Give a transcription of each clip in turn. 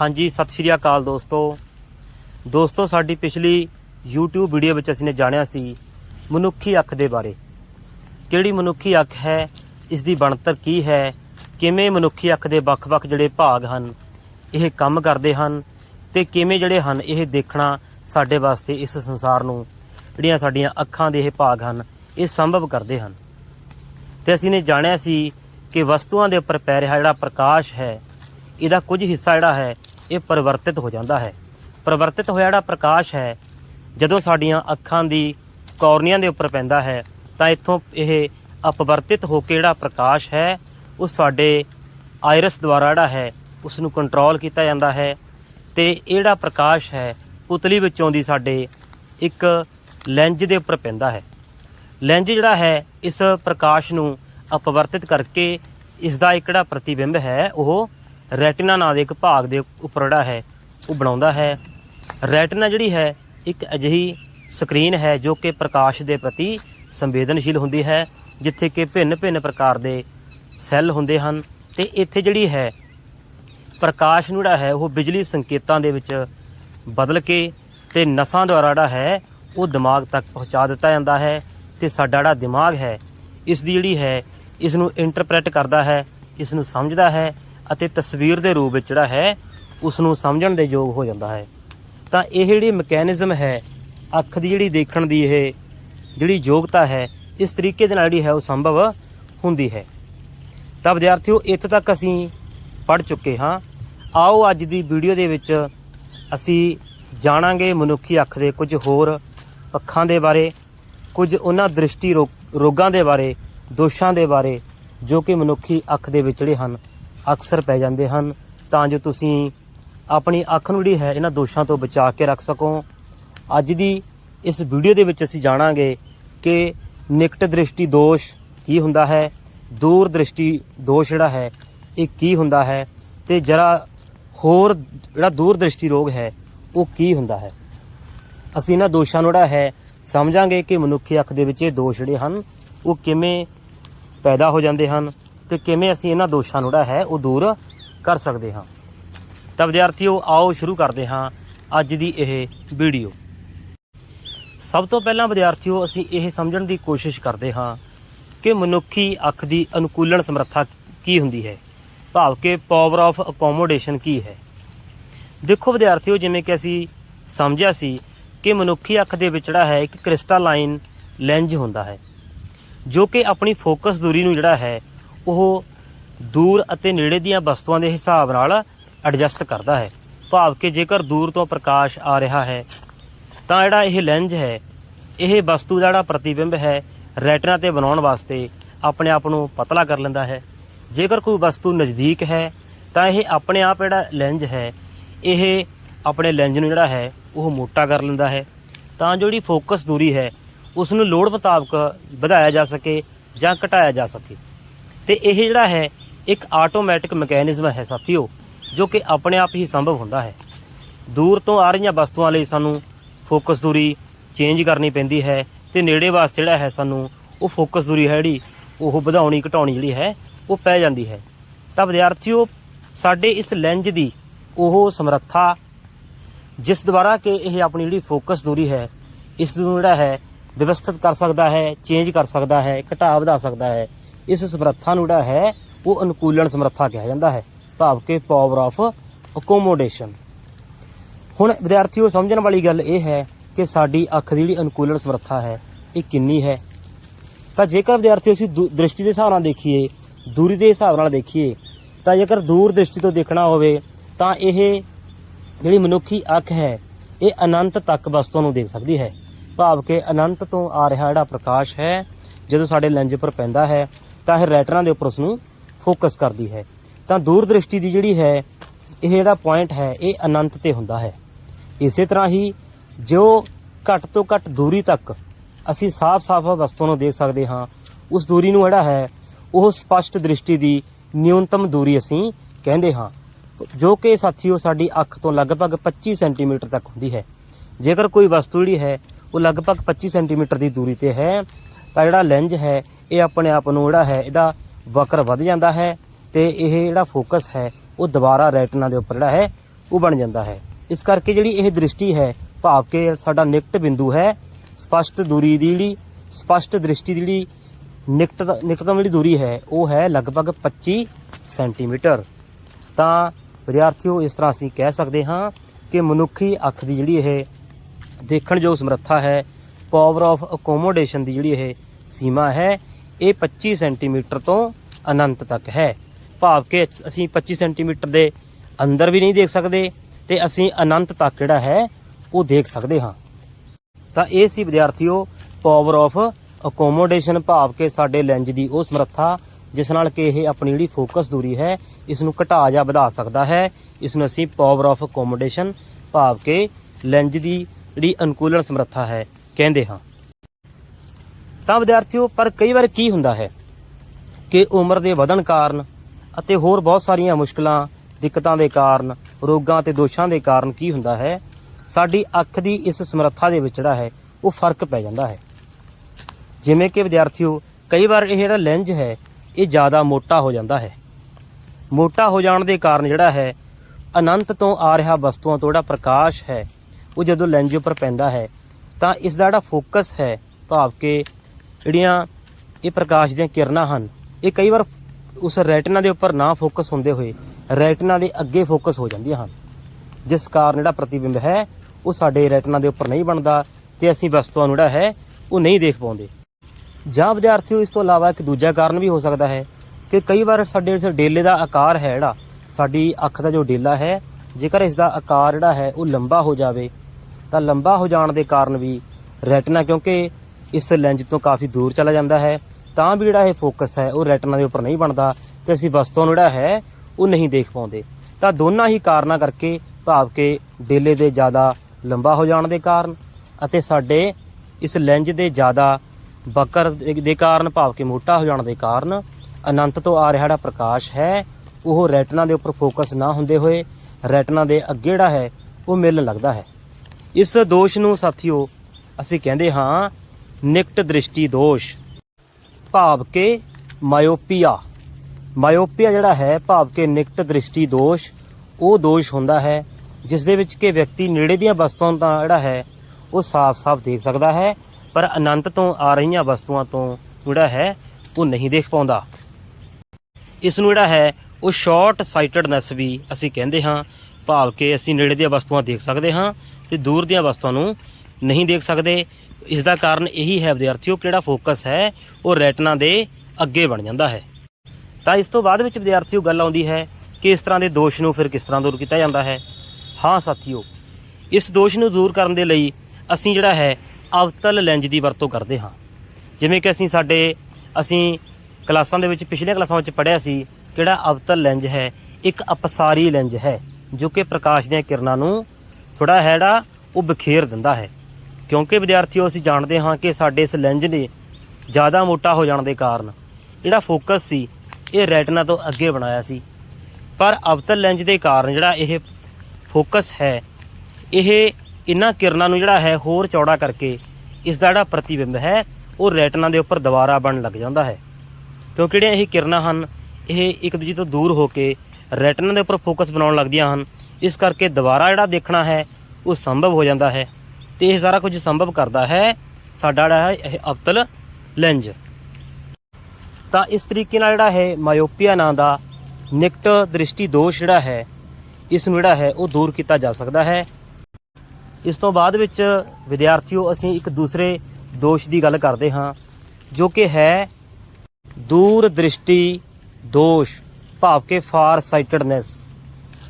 ਹਾਂਜੀ, ਸਤਿ ਸ਼੍ਰੀ ਅਕਾਲ ਦੋਸਤੋ। ਦੋਸਤੋ, ਸਾਡੀ ਪਿਛਲੀ YouTube ਵੀਡੀਓ ਵਿੱਚ ਅਸੀਂ ਨੇ ਜਾਣਿਆ ਸੀ ਮਨੁੱਖੀ ਅੱਖ ਦੇ ਬਾਰੇ। ਕਿਹੜੀ ਮਨੁੱਖੀ ਅੱਖ ਹੈ? ਇਸ ਦੀ ਬਣਤਰ ਕੀ ਹੈ? ਕਿਵੇਂ ਮਨੁੱਖੀ ਅੱਖ ਦੇ ਵੱਖ-ਵੱਖ ਜਿਹੜੇ ਭਾਗ ਹਨ, ਇਹ ਕੰਮ ਕਰਦੇ ਹਨ ਤੇ ਕਿਵੇਂ ਜਿਹੜੇ ਹਨ, ਇਹ ਦੇਖਣਾ ਸਾਡੇ ਵਾਸਤੇ ਇਸ ਸੰਸਾਰ ਨੂੰ, ਜਿਹੜੀਆਂ ਸਾਡੀਆਂ ਅੱਖਾਂ ਦੇ ਇਹ ਭਾਗ ਹਨ, ਇਹ ਸੰਭਵ ਕਰਦੇ ਹਨ। ਤੇ ਅਸੀਂ ਨੇ ਜਾਣਿਆ ਸੀ ਕਿ ਵਸਤੂਆਂ ਦੇ ਉੱਪਰ ਪੈ ਰਿਹਾ ਜਿਹੜਾ ਪ੍ਰਕਾਸ਼ ਹੈ ਇਹਦਾ ਕੁਝ ਹਿੱਸਾ ਜਿਹੜਾ ਹੈ, ਇਹ ਪਰਿਵਰਤਿਤ ਹੋ ਜਾਂਦਾ ਹੈ। ਪਰਿਵਰਤਿਤ ਹੋਇਆ ਜਿਹੜਾ ਪ੍ਰਕਾਸ਼ ਹੈ, ਜਦੋਂ ਸਾਡੀਆਂ ਅੱਖਾਂ ਦੀ ਕੌਰਨੀਆਂ ਦੇ ਉੱਪਰ ਪੈਂਦਾ ਹੈ, ਤਾਂ ਇੱਥੋਂ ਇਹ ਅਪਵਰਤਿਤ ਹੋ ਕੇ ਜਿਹੜਾ ਪ੍ਰਕਾਸ਼ ਹੈ, ਉਹ ਸਾਡੇ ਆਇਰਸ ਦੁਆਰਾ ਜਿਹੜਾ ਹੈ ਉਸ ਨੂੰ ਕੰਟਰੋਲ ਕੀਤਾ ਜਾਂਦਾ ਹੈ। ਤੇ ਇਹ ਜਿਹੜਾ ਪ੍ਰਕਾਸ਼ ਹੈ, ਪੁਤਲੀ ਵਿੱਚੋਂ ਦੀ ਸਾਡੇ ਇੱਕ ਲੈਂਜ ਦੇ ਉੱਪਰ ਪੈਂਦਾ ਹੈ। ਲੈਂਜ ਜਿਹੜਾ ਹੈ, ਇਸ ਪ੍ਰਕਾਸ਼ ਨੂੰ ਅਪਵਰਤਿਤ ਕਰਕੇ ਇਸ ਦਾ ਇੱਕ ਜਿਹੜਾ ਪ੍ਰਤੀਬਿੰਬ ਹੈ, ਉਹ ਰੈਟਿਨਾ ਨਾਂ ਦੇ ਇੱਕ ਭਾਗ ਦੇ ਉੱਪਰ ਜਿਹੜਾ ਹੈ, ਉਹ ਬਣਾਉਂਦਾ ਹੈ। ਰੈਟਿਨਾ ਜਿਹੜੀ ਹੈ, ਇੱਕ ਅਜਿਹੀ ਸਕਰੀਨ ਹੈ ਜੋ ਕਿ ਪ੍ਰਕਾਸ਼ ਦੇ ਪ੍ਰਤੀ ਸੰਵੇਦਨਸ਼ੀਲ ਹੁੰਦੀ ਹੈ, ਜਿੱਥੇ ਕਿ ਭਿੰਨ-ਭਿੰਨ ਪ੍ਰਕਾਰ ਦੇ ਸੈੱਲ ਹੁੰਦੇ ਹਨ ਤੇ ਇੱਥੇ ਜਿਹੜੀ ਹੈ, ਪ੍ਰਕਾਸ਼ ਨੂੰ ਜਿਹੜਾ ਹੈ, ਉਹ ਬਿਜਲੀ ਸੰਕੇਤਾਂ ਦੇ ਵਿੱਚ ਬਦਲ ਕੇ ਤੇ ਨਸਾਂ ਦੁਆਰਾ ਜਿਹੜਾ ਹੈ, ਉਹ ਦਿਮਾਗ ਤੱਕ ਪਹੁੰਚਾ ਦਿੱਤਾ ਜਾਂਦਾ ਹੈ ਤੇ ਸਾਡਾ ਜਿਹੜਾ ਦਿਮਾਗ ਹੈ, ਇਸ ਦੀ ਜਿਹੜੀ ਹੈ, ਇਸ ਨੂੰ ਇੰਟਰਪ੍ਰੈਟ ਕਰਦਾ ਹੈ, ਇਸ ਨੂੰ ਸਮਝਦਾ ਹੈ ਅਤੇ ਤਸਵੀਰ ਦੇ ਰੂਪ ਵਿੱਚ ਜਿਹੜਾ ਹੈ ਉਸ ਨੂੰ ਸਮਝਣ ਦੇ ਯੋਗ ਹੋ ਜਾਂਦਾ ਹੈ। ਤਾਂ ਇਹ ਜਿਹੜੀ ਮੈਕੈਨਿਜ਼ਮ ਹੈ, ਅੱਖ ਦੀ ਜਿਹੜੀ ਦੇਖਣ ਦੀ ਇਹ ਜਿਹੜੀ ਯੋਗਤਾ ਹੈ, ਇਸ ਤਰੀਕੇ ਦੇ ਨਾਲ ਜਿਹੜੀ ਹੈ, ਉਹ ਸੰਭਵ ਹੁੰਦੀ ਹੈ। ਤਾਂ ਵਿਦਿਆਰਥੀਓ, ਇੱਥੇ ਤੱਕ ਅਸੀਂ ਪੜ੍ਹ ਚੁੱਕੇ ਹਾਂ। ਆਓ ਅੱਜ ਦੀ ਵੀਡੀਓ ਦੇ ਵਿੱਚ ਅਸੀਂ ਜਾਣਾਂਗੇ ਮਨੁੱਖੀ ਅੱਖ ਦੇ ਕੁਝ ਹੋਰ ਪੱਖਾਂ ਦੇ ਬਾਰੇ, ਕੁਝ ਉਹਨਾਂ ਦ੍ਰਿਸ਼ਟੀ ਰੋ- ਰੋਗਾਂ ਦੇ ਬਾਰੇ, ਦੋਸ਼ਾਂ ਦੇ ਬਾਰੇ, ਜੋ ਕਿ ਮਨੁੱਖੀ ਅੱਖ ਦੇ ਵਿਚੜੇ ਹਨ ਅਕਸਰ ਪੈ ਜਾਂਦੇ ਹਨ, ਤਾਂ ਜੋ ਤੁਸੀਂ ਆਪਣੀ ਅੱਖ ਨੂੰ ਜਿਹੜੀ ਹੈ, ਇਹਨਾਂ ਦੋਸ਼ਾਂ ਤੋਂ ਬਚਾ ਕੇ ਰੱਖ ਸਕੋ। ਅੱਜ ਦੀ ਇਸ ਵੀਡੀਓ ਦੇ ਵਿੱਚ ਅਸੀਂ ਜਾਣਾਂਗੇ ਕਿ ਨਿਕਟ ਦ੍ਰਿਸ਼ਟੀ ਦੋਸ਼ ਕੀ ਹੁੰਦਾ ਹੈ, ਦੂਰ ਦ੍ਰਿਸ਼ਟੀ ਦੋਸ਼ ਜਿਹੜਾ ਹੈ, ਇਹ ਕੀ ਹੁੰਦਾ ਹੈ ਤੇ ਜਰਾ ਹੋਰ ਜਿਹੜਾ ਦੂਰ ਦ੍ਰਿਸ਼ਟੀ ਰੋਗ ਹੈ, ਉਹ ਕੀ ਹੁੰਦਾ ਹੈ। ਅਸੀਂ ਇਹਨਾਂ ਦੋਸ਼ਾਂ ਨੂੰ ਜਿਹੜਾ ਹੈ, ਸਮਝਾਂਗੇ ਕਿ ਮਨੁੱਖੀ ਅੱਖ ਦੇ ਵਿੱਚ ਇਹ ਦੋਸ਼ ਜਿਹੜੇ ਹਨ, ਉਹ ਕਿਵੇਂ ਪੈਦਾ ਹੋ ਜਾਂਦੇ ਹਨ। ਤੇ ਕਿਵੇਂ ਅਸੀਂ ਇਹਨਾਂ ਦੋਸ਼ਾਂ ਨੂੰ ਜਿਹੜਾ ਹੈ ਉਹ ਦੂਰ ਕਰ ਸਕਦੇ ਹਾਂ। ਤਾਂ ਵਿਦਿਆਰਥੀਓ, ਆਓ ਸ਼ੁਰੂ ਕਰਦੇ ਹਾਂ ਅੱਜ ਦੀ ਇਹ ਵੀਡੀਓ। ਸਭ ਤੋਂ ਪਹਿਲਾਂ ਵਿਦਿਆਰਥੀਓ, ਅਸੀਂ ਇਹ ਸਮਝਣ ਦੀ ਕੋਸ਼ਿਸ਼ ਕਰਦੇ ਹਾਂ ਕਿ ਮਨੁੱਖੀ ਅੱਖ ਦੀ ਅਨੁਕੂਲਨ ਸਮਰੱਥਾ ਕੀ ਹੁੰਦੀ ਹੈ? ਭਾਵ ਕਿ ਪਾਵਰ ਆਫ ਅਕੋਮੋਡੇਸ਼ਨ ਕੀ ਹੈ? ਦੇਖੋ ਵਿਦਿਆਰਥੀਓ, ਜਿਵੇਂ ਕਿ ਅਸੀਂ ਸਮਝਿਆ ਸੀ ਕਿ ਮਨੁੱਖੀ ਅੱਖ ਦੇ ਵਿੱਚ ਜਿਹੜਾ ਹੈ ਇੱਕ ਕ੍ਰਿਸਟਲਾਈਨ ਲੈਂਜ ਹੁੰਦਾ ਹੈ, ਜੋ ਕਿ ਆਪਣੀ ਫੋਕਸ ਦੂਰੀ ਨੂੰ ਜਿਹੜਾ ਹੈ ਉਹ ਦੂਰ ਅਤੇ ਨੇੜੇ ਦੀਆਂ ਵਸਤੂਆਂ ਦੇ ਹਿਸਾਬ ਨਾਲ ਐਡਜਸਟ ਕਰਦਾ ਹੈ। ਭਾਵ ਕਿ ਜੇਕਰ ਦੂਰ ਤੋਂ ਪ੍ਰਕਾਸ਼ ਆ ਰਿਹਾ ਹੈ, ਤਾਂ ਜਿਹੜਾ ਇਹ ਲੈਂਜ ਹੈ, ਇਹ ਵਸਤੂ ਦਾ ਜਿਹੜਾ ਪ੍ਰਤੀਬਿੰਬ ਹੈ, ਰੈਟਨਾ ਤੇ ਬਣਾਉਣ ਵਾਸਤੇ ਆਪਣੇ ਆਪ ਨੂੰ ਪਤਲਾ ਕਰ ਲੈਂਦਾ ਹੈ। ਜੇਕਰ ਕੋਈ ਵਸਤੂ ਨਜ਼ਦੀਕ ਹੈ, ਤਾਂ ਇਹ ਆਪਣੇ ਆਪ ਜਿਹੜਾ ਲੈਂਜ ਹੈ, ਇਹ ਆਪਣੇ ਲੈਂਜ ਨੂੰ ਜਿਹੜਾ ਹੈ, ਉਹ ਮੋਟਾ ਕਰ ਲੈਂਦਾ ਹੈ। ਤਾਂ ਜਿਹੜੀ ਫੋਕਸ ਦੂਰੀ ਹੈ ਉਸ ਨੂੰ ਲੋੜ ਮੁਤਾਬਕ ਵਧਾਇਆ ਜਾ ਸਕੇ ਜਾਂ ਘਟਾਇਆ ਜਾ ਸਕੇ। ਤੇ ਇਹ ਜਿਹੜਾ ਹੈ, ਇੱਕ ਆਟੋਮੈਟਿਕ ਮੈਕੈਨਿਜ਼ਮ ਹੈ ਸਾਥੀਓ, ਜੋ ਕਿ ਆਪਣੇ ਆਪ ਹੀ ਸੰਭਵ ਹੁੰਦਾ ਹੈ। ਦੂਰ ਤੋਂ ਆ ਰਹੀਆਂ ਵਸਤੂਆਂ ਲਈ ਸਾਨੂੰ ਫੋਕਸ ਦੂਰੀ ਚੇਂਜ ਕਰਨੀ ਪੈਂਦੀ ਹੈ ਤੇ ਨੇੜੇ ਵਾਸਤੇ ਜਿਹੜਾ ਹੈ ਸਾਨੂੰ ਉਹ ਫੋਕਸ ਦੂਰੀ ਹੈ ਜਿਹੜੀ, ਉਹ ਵਧਾਉਣੀ, ਘਟਾਉਣੀ ਜਿਹੜੀ ਹੈ, ਉਹ ਪੈ ਜਾਂਦੀ ਹੈ। ਤਾਂ ਵਿਦਿਆਰਥੀਓ, ਸਾਡੇ ਇਸ ਲੈਂਜ ਦੀ ਉਹ ਸਮਰੱਥਾ, ਜਿਸ ਦੁਆਰਾ ਕਿ ਇਹ ਆਪਣੀ ਜਿਹੜੀ ਫੋਕਸ ਦੂਰੀ ਹੈ, ਇਸ ਨੂੰ ਜਿਹੜਾ ਹੈ ਵਿਵਸਥਿਤ ਕਰ ਸਕਦਾ ਹੈ ਚੇਂਜ ਕਰ ਸਕਦਾ ਹੈ, ਘਟਾ ਵਧਾ ਸਕਦਾ ਹੈ ਇਸ ਸਮਰੱਥਾ ਨੂੰ ਜਿਹੜਾ ਹੈ, ਉਹ ਅਨੁਕੂਲਨ ਸਮਰੱਥਾ ਕਿਹਾ ਜਾਂਦਾ ਹੈ। ਭਾਵ ਕਿ ਪਾਵਰ ਆਫ ਅਕੋਮੋਡੇਸ਼ਨ ਹੁਣ ਵਿਦਿਆਰਥੀਓ, ਸਮਝਣ ਵਾਲੀ ਗੱਲ ਇਹ ਹੈ ਕਿ ਸਾਡੀ ਅੱਖ ਦੀ ਜਿਹੜੀ ਅਨੁਕੂਲਨ ਸਮਰੱਥਾ ਹੈ, ਇਹ ਕਿੰਨੀ ਹੈ? ਤਾਂ ਜੇਕਰ ਵਿਦਿਆਰਥੀ ਅਸੀਂ ਦੂ- ਦ੍ਰਿਸ਼ਟੀ ਦੇ ਹਿਸਾਬ ਨਾਲ ਦੇਖੀਏ, ਦੂਰੀ ਦੇ ਹਿਸਾਬ ਨਾਲ ਦੇਖੀਏ, ਤਾਂ ਜੇਕਰ ਦੂਰ ਦ੍ਰਿਸ਼ਟੀ ਤੋਂ ਦੇਖਣਾ ਹੋਵੇ, ਤਾਂ ਇਹ ਜਿਹੜੀ ਮਨੁੱਖੀ ਅੱਖ ਹੈ, ਇਹ ਅਨੰਤ ਤੱਕ ਵਸਤੂਆਂ ਨੂੰ ਦੇਖ ਸਕਦੀ ਹੈ। ਭਾਵ ਕਿ ਅਨੰਤ ਤੋਂ ਆ ਰਿਹਾ ਜਿਹੜਾ ਪ੍ਰਕਾਸ਼ ਹੈ, ਜਦੋਂ ਸਾਡੇ ਲੈਂਜ ਉੱਪਰ ਪੈਂਦਾ ਹੈ ਤਾਂ ਇਹ ਰੈਟਨਾ ਦੇ ਉੱਪਰ ਉਸ ਨੂੰ ਫੋਕਸ ਕਰਦੀ ਹੈ। ਤਾਂ ਦੂਰ ਦ੍ਰਿਸ਼ਟੀ ਦੀ ਜਿਹੜੀ ਹੈ, ਇਹ ਜਿਹੜਾ ਪੁਆਇੰਟ ਹੈ, ਇਹ ਅਨੰਤ ਤੇ ਹੁੰਦਾ ਹੈ। ਇਸੇ ਤਰ੍ਹਾਂ ਹੀ ਜੋ ਘੱਟ ਤੋਂ ਘੱਟ ਦੂਰੀ ਤੱਕ ਅਸੀਂ ਸਾਫ਼-ਸਾਫ਼ ਵਸਤੂਆਂ ਨੂੰ ਦੇਖ ਸਕਦੇ ਹਾਂ, ਉਸ ਦੂਰੀ ਨੂੰ ਜਿਹੜਾ ਹੈ, ਉਹ ਸਪਸ਼ਟ ਦ੍ਰਿਸ਼ਟੀ ਦੀ ਨਿਊਨਤਮ ਦੂਰੀ ਅਸੀਂ ਕਹਿੰਦੇ ਹਾਂ। ਜੋ ਕਿ ਸਾਥੀਓ ਸਾਡੀ ਅੱਖ ਤੋਂ ਲਗਭਗ 25 ਸੈਂਟੀਮੀਟਰ ਤੱਕ ਹੁੰਦੀ ਹੈ। ਜੇਕਰ ਕੋਈ ਵਸਤੂ ਜਿਹੜੀ ਹੈ, ਉਹ ਲਗਭਗ 25 ਸੈਂਟੀਮੀਟਰ ਦੀ ਦੂਰੀ ਤੇ ਹੈ ਤਾਂ ਜਿਹੜਾ ਲੈਂਜ ਹੈ, ਇਹ ਆਪਣੇ ਆਪ ਨੂੰ ਜਿਹੜਾ ਹੈ, ਇਹਦਾ ਵਕਰ ਵੱਧ ਜਾਂਦਾ ਹੈ ਤੇ ਇਹ ਜਿਹੜਾ ਫੋਕਸ ਹੈ, ਉਹ ਦੁਬਾਰਾ ਰੈਟਨਾ ਦੇ ਉੱਪਰ ਜਿਹੜਾ ਹੈ, ਉਹ ਬਣ ਜਾਂਦਾ ਹੈ। ਇਸ ਕਰਕੇ ਜਿਹੜੀ ਇਹ ਦ੍ਰਿਸ਼ਟੀ ਹੈ, ਭਾਵ ਕਿ ਸਾਡਾ ਨਿਕਟ ਬਿੰਦੂ ਹੈ, ਸਪਸ਼ਟ ਦੂਰੀ ਦੀ ਜਿਹੜੀ, ਸਪਸ਼ਟ ਦ੍ਰਿਸ਼ਟੀ ਦੀ ਜਿਹੜੀ ਨਿਕਟ ਨਿਕਟਤਮ ਜਿਹੜੀ ਦੂਰੀ ਹੈ, ਉਹ ਹੈ ਲਗਭਗ 25 ਸੈਂਟੀਮੀਟਰ। ਤਾਂ ਵਿਦਿਆਰਥੀਓ, ਇਸ ਤਰ੍ਹਾਂ ਅਸੀਂ ਕਹਿ ਸਕਦੇ ਹਾਂ ਕਿ ਮਨੁੱਖੀ ਅੱਖ ਦੀ ਜਿਹੜੀ ਇਹ ਦੇਖਣਯੋਗ ਸਮਰੱਥਾ ਹੈ ਪਾਵਰ ਆਫ ਅਕੋਮੋਡੇਸ਼ਨ ਦੀ ਜਿਹੜੀ ਇਹ ਸੀਮਾ ਹੈ, ਇਹ 25 ਸੈਂਟੀਮੀਟਰ ਤੋਂ ਅਨੰਤ ਤੱਕ ਹੈ। ਭਾਵ ਕਿ ਅਸੀਂ 25 ਸੈਂਟੀਮੀਟਰ ਦੇ ਅੰਦਰ ਵੀ ਨਹੀਂ ਦੇਖ ਸਕਦੇ ਤੇ ਅਸੀਂ ਅਨੰਤ ਤੱਕ ਜਿਹੜਾ ਹੈ, ਉਹ ਦੇਖ ਸਕਦੇ ਹਾਂ। ਤਾਂ ਇਹ ਸੀ ਵਿਦਿਆਰਥੀਓ ਪਾਵਰ ਆਫ ਅਕੋਮੋਡੇਸ਼ਨ ਭਾਵ ਕਿ ਸਾਡੇ ਲੈਂਜ ਦੀ ਉਹ ਸਮਰੱਥਾ, ਜਿਸ ਨਾਲ ਕਿ ਇਹ ਆਪਣੀ ਜਿਹੜੀ ਫੋਕਸ ਦੂਰੀ ਹੈ, ਇਸ ਨੂੰ ਘਟਾ ਜਾਂ ਵਧਾ ਸਕਦਾ ਹੈ। ਇਸ ਨੂੰ ਅਸੀਂ ਪਾਵਰ ਆਫ ਅਕੋਮੋਡੇਸ਼ਨ ਭਾਵ ਕਿ ਲੈਂਜ ਦੀ ਜਿਹੜੀ ਅਨੁਕੂਲਨ ਸਮਰੱਥਾ ਹੈ, ਕਹਿੰਦੇ ਹਾਂ। ਤਾਂ ਵਿਦਿਆਰਥੀਓ, ਪਰ ਕਈ ਵਾਰ ਕੀ ਹੁੰਦਾ ਹੈ ਕਿ ਉਮਰ ਦੇ ਵਧਣ ਕਾਰਨ ਅਤੇ ਹੋਰ ਬਹੁਤ ਸਾਰੀਆਂ ਮੁਸ਼ਕਲਾਂ, ਦਿੱਕਤਾਂ ਦੇ ਕਾਰਨ, ਰੋਗਾਂ ਤੇ ਦੋਸ਼ਾਂ ਦੇ ਕਾਰਨ ਕੀ ਹੁੰਦਾ ਹੈ, ਸਾਡੀ ਅੱਖ ਦੀ ਇਸ ਸਮਰੱਥਾ ਦੇ ਵਿੱਚ ਜਿਹੜਾ ਹੈ, ਉਹ ਫ਼ਰਕ ਪੈ ਜਾਂਦਾ ਹੈ। ਜਿਵੇਂ ਕਿ ਵਿਦਿਆਰਥੀਓ, ਕਈ ਵਾਰ ਇਹ ਜਿਹੜਾ ਲੈਂਜ ਹੈ, ਇਹ ਜ਼ਿਆਦਾ ਮੋਟਾ ਹੋ ਜਾਂਦਾ ਹੈ। ਮੋਟਾ ਹੋ ਜਾਣ ਦੇ ਕਾਰਨ ਜਿਹੜਾ ਹੈ, ਅਨੰਤ ਤੋਂ ਆ ਰਿਹਾ ਵਸਤੂਆਂ ਤੋਂ ਜਿਹੜਾ ਪ੍ਰਕਾਸ਼ ਹੈ, ਉਹ ਜਦੋਂ ਲੈਂਜ ਉੱਪਰ ਪੈਂਦਾ ਹੈ, ਤਾਂ ਇਸ ਦਾ ਜਿਹੜਾ ਫੋਕਸ ਹੈ, ਭਾਵ ਕਿ ਜਿਹੜੀਆਂ ਇਹ ਪ੍ਰਕਾਸ਼ ਦੀਆਂ ਕਿਰਨਾਂ ਹਨ, ਇਹ ਕਈ ਵਾਰ ਉਸ ਰੈਟਨਾ ਦੇ ਉੱਪਰ ਨਾ ਫੋਕਸ ਹੁੰਦੇ ਹੋਏ ਰੈਟਨਾ ਦੇ ਅੱਗੇ ਫੋਕਸ ਹੋ ਜਾਂਦੀਆਂ ਹਨ। ਜਿਸ ਕਾਰਨ ਜਿਹੜਾ ਪ੍ਰਤੀਬਿੰਬ ਹੈ, ਉਹ ਸਾਡੇ ਰੈਟਨਾ ਦੇ ਉੱਪਰ ਨਹੀਂ ਬਣਦਾ ਤੇ ਅਸੀਂ ਵਸਤੂਆਂ ਨੂੰ ਜਿਹੜਾ ਹੈ, ਉਹ ਨਹੀਂ ਦੇਖ ਪਾਉਂਦੇ। ਜਾਂ ਵਿਦਿਆਰਥੀਓ, ਇਸ ਤੋਂ ਇਲਾਵਾ ਇੱਕ ਦੂਜਾ ਕਾਰਨ ਵੀ ਹੋ ਸਕਦਾ ਹੈ ਕਿ ਕਈ ਵਾਰ ਸਾਡੇ ਇਸ ਡੇਲੇ ਦਾ ਆਕਾਰ ਹੈ ਜਿਹੜਾ, ਸਾਡੀ ਅੱਖ ਦਾ ਜੋ ਡੇਲਾ ਹੈ, ਜੇਕਰ ਇਸ ਦਾ ਆਕਾਰ ਜਿਹੜਾ ਹੈ, ਉਹ ਲੰਬਾ ਹੋ ਜਾਵੇ, ਤਾਂ ਲੰਬਾ ਹੋ ਜਾਣ ਦੇ ਕਾਰਨ ਵੀ ਰੈਟਨਾ ਕਿਉਂਕਿ ਇਸ ਲੈਂਜ ਤੋਂ ਕਾਫੀ ਦੂਰ ਚਲਾ ਜਾਂਦਾ ਹੈ। ਤਾਂ ਵੀ ਜਿਹੜਾ ਇਹ ਫੋਕਸ ਹੈ, ਉਹ ਰੈਟਨਾ ਦੇ ਉੱਪਰ ਨਹੀਂ ਬਣਦਾ ਤੇ ਅਸੀਂ ਵਸਤੂਆਂ ਨੂੰ ਜਿਹੜਾ ਹੈ, ਉਹ ਨਹੀਂ ਦੇਖ ਪਾਉਂਦੇ। ਤਾਂ ਦੋਨਾਂ ਹੀ ਕਾਰਨਾਂ ਕਰਕੇ ਭਾਵ ਕਿ ਡੇਲੇ ਦੇ ਜ਼ਿਆਦਾ ਲੰਬਾ ਹੋ ਜਾਣ ਦੇ ਕਾਰਨ ਅਤੇ ਸਾਡੇ ਇਸ ਲੈਂਜ ਦੇ ਜ਼ਿਆਦਾ ਬਕਰ ਦੇ ਦੇ ਕਾਰਨ ਭਾਵ ਕਿ ਮੋਟਾ ਹੋ ਜਾਣ ਦੇ ਕਾਰਨ ਅਨੰਤ ਤੋਂ ਆ ਰਿਹਾ ਜਿਹੜਾ ਪ੍ਰਕਾਸ਼ ਹੈ, ਉਹ ਰੈਟਨਾ ਦੇ ਉੱਪਰ ਫੋਕਸ ਨਾ ਹੁੰਦੇ ਹੋਏ ਰੈਟਨਾ ਦੇ ਅੱਗੇ ਜਿਹੜਾ ਹੈ, ਉਹ ਮਿਲਣ ਲੱਗਦਾ ਹੈ। ਇਸ ਦੋਸ਼ ਨੂੰ ਸਾਥੀਓ, ਅਸੀਂ ਕਹਿੰਦੇ ਹਾਂ ਨਿਕਟ ਦ੍ਰਿਸ਼ਟੀ ਦੋਸ਼। ਭਾਵ ਕੇ ਮਾਇਓਪੀਆ। ਮਾਇਓਪੀਆ ਜਿਹੜਾ ਹੈ ਭਾਵ ਕੇ ਨਿਕਟ ਦ੍ਰਿਸ਼ਟੀ ਦੋਸ਼, ਉਹ ਦੋਸ਼ ਹੁੰਦਾ ਹੈ ਜਿਸ ਦੇ ਵਿੱਚ ਕਿ ਵਿਅਕਤੀ ਨੇੜੇ ਦੀਆਂ ਵਸਤੂਆਂ ਦਾ ਜਿਹੜਾ ਹੈ, ਉਹ ਸਾਫ਼-ਸਾਫ਼ ਦੇਖ ਸਕਦਾ ਹੈ, ਪਰ ਅਨੰਤ ਤੋਂ ਆ ਰਹੀਆਂ ਵਸਤੂਆਂ ਤੋਂ ਜਿਹੜਾ ਹੈ, ਉਹ ਨਹੀਂ ਦੇਖ ਪਾਉਂਦਾ। ਇਸ ਨੂੰ ਜਿਹੜਾ ਹੈ, ਉਹ ਸ਼ਾਰਟ ਸਾਈਟਡਨੈਸ ਵੀ ਅਸੀਂ ਕਹਿੰਦੇ ਹਾਂ ਭਾਵ ਕਿ ਅਸੀਂ ਨੇੜੇ ਦੀਆਂ ਵਸਤੂਆਂ ਦੇਖ ਸਕਦੇ ਹਾਂ ਤੇ ਦੂਰ ਦੀਆਂ ਵਸਤੂਆਂ ਨੂੰ ਨਹੀਂ ਦੇਖ ਸਕਦੇ। ਇਸ ਦਾ ਕਾਰਨ ਇਹੀ ਹੈ ਵਿਦਿਆਰਥੀਓ, ਕਿਹੜਾ ਫੋਕਸ ਹੈ, ਉਹ ਰੈਟਨਾ ਦੇ ਅੱਗੇ ਬਣ ਜਾਂਦਾ ਹੈ। ਤਾਂ ਇਸ ਤੋਂ ਬਾਅਦ ਵਿੱਚ ਵਿਦਿਆਰਥੀਓ, ਗੱਲ ਆਉਂਦੀ ਹੈ ਕਿ ਇਸ ਤਰ੍ਹਾਂ ਦੇ ਦੋਸ਼ ਨੂੰ ਫਿਰ ਕਿਸ ਤਰ੍ਹਾਂ ਦੂਰ ਕੀਤਾ ਜਾਂਦਾ ਹੈ। ਹਾਂ ਸਾਥੀਓ, ਇਸ ਦੋਸ਼ ਨੂੰ ਦੂਰ ਕਰਨ ਦੇ ਲਈ ਅਸੀਂ ਜਿਹੜਾ ਹੈ, ਅਵਤਲ ਲੈਂਜ ਦੀ ਵਰਤੋਂ ਕਰਦੇ ਹਾਂ। ਜਿਵੇਂ ਕਿ ਅਸੀਂ ਸਾਡੇ, ਅਸੀਂ ਕਲਾਸਾਂ ਦੇ ਵਿੱਚ, ਪਿਛਲੀਆਂ ਕਲਾਸਾਂ ਵਿੱਚ ਪੜ੍ਹਿਆ ਸੀ, ਕਿਹੜਾ ਅਵਤਲ ਲੈਂਜ ਹੈ, ਇੱਕ ਅਪਸਾਰੀ ਲੈਂਜ ਹੈ, ਜੋ ਕਿ ਪ੍ਰਕਾਸ਼ ਦੀਆਂ ਕਿਰਨਾਂ ਨੂੰ ਥੋੜਾ ਹੈ ਉਹ ਬਖੇਰ ਦਿੰਦਾ ਹੈ। ਕਿਉਂਕਿ ਵਿਦਿਆਰਥੀਓ, ਅਸੀਂ ਜਾਣਦੇ ਹਾਂ ਕਿ ਸਾਡੇ ਇਸ ਲੈਂਜ ਨੇ ਜ਼ਿਆਦਾ ਮੋਟਾ ਹੋ ਜਾਣ ਦੇ ਕਾਰਨ ਜਿਹੜਾ ਫੋਕਸ ਸੀ, ਇਹ ਰੈਟਨਾ ਤੋਂ ਅੱਗੇ ਬਣਾਇਆ ਸੀ। ਪਰ ਅਵਤਲ ਲੈਂਜ ਦੇ ਕਾਰਨ ਜਿਹੜਾ ਇਹ ਫੋਕਸ ਹੈ, ਇਹ ਇਹਨਾਂ ਕਿਰਨਾਂ ਨੂੰ ਜਿਹੜਾ ਹੈ ਹੋਰ ਚੌੜਾ ਕਰਕੇ ਇਸ ਦਾ ਜਿਹੜਾ ਪ੍ਰਤੀਬਿੰਬ ਹੈ, ਉਹ ਰੈਟਨਾ ਦੇ ਉੱਪਰ ਦੁਬਾਰਾ ਬਣਨ ਲੱਗ ਜਾਂਦਾ ਹੈ। ਕਿਉਂਕਿ ਜਿਹੜੀਆਂ ਇਹ ਕਿਰਨਾਂ ਹਨ, ਇਹ ਇੱਕ ਦੂਜੇ ਤੋਂ ਦੂਰ ਹੋ ਕੇ ਰੈਟਨਾ ਦੇ ਉੱਪਰ ਫੋਕਸ ਬਣਾਉਣ ਲੱਗਦੀਆਂ ਹਨ। ਇਸ ਕਰਕੇ ਦੁਬਾਰਾ ਜਿਹੜਾ ਦੇਖਣਾ ਹੈ, ਉਹ ਸੰਭਵ ਹੋ ਜਾਂਦਾ ਹੈ। ਤੇ ਇਹ ਸਾਰਾ ਕੁਝ ਸੰਭਵ ਕਰਦਾ ਹੈ ਸਾਡਾ ਜਿਹੜਾ ਹੈ ਇਹ ਅਵਤਲ ਲੈਂਜ ਤਾਂ ਇਸ ਤਰੀਕੇ ਨਾਲ ਜਿਹੜਾ ਹੈ ਮਾਇਓਪੀਆ ਨਾਂ ਦਾ ਨਿਕਟ ਦ੍ਰਿਸ਼ਟੀ ਦੋਸ਼ ਜਿਹੜਾ ਹੈ, ਇਸ ਨੂੰ ਜਿਹੜਾ ਹੈ ਉਹ ਦੂਰ ਕੀਤਾ ਜਾ ਸਕਦਾ ਹੈ। ਇਸ ਤੋਂ ਬਾਅਦ ਵਿੱਚ ਵਿਦਿਆਰਥੀਓ, ਅਸੀਂ ਇੱਕ ਦੂਸਰੇ ਦੋਸ਼ ਦੀ ਗੱਲ ਕਰਦੇ ਹਾਂ, ਜੋ ਕਿ ਹੈ ਦੂਰ ਦ੍ਰਿਸ਼ਟੀ ਦੋਸ਼, ਭਾਵ ਕਿ ਫਾਰ ਸਾਈਟਡਨੈਸ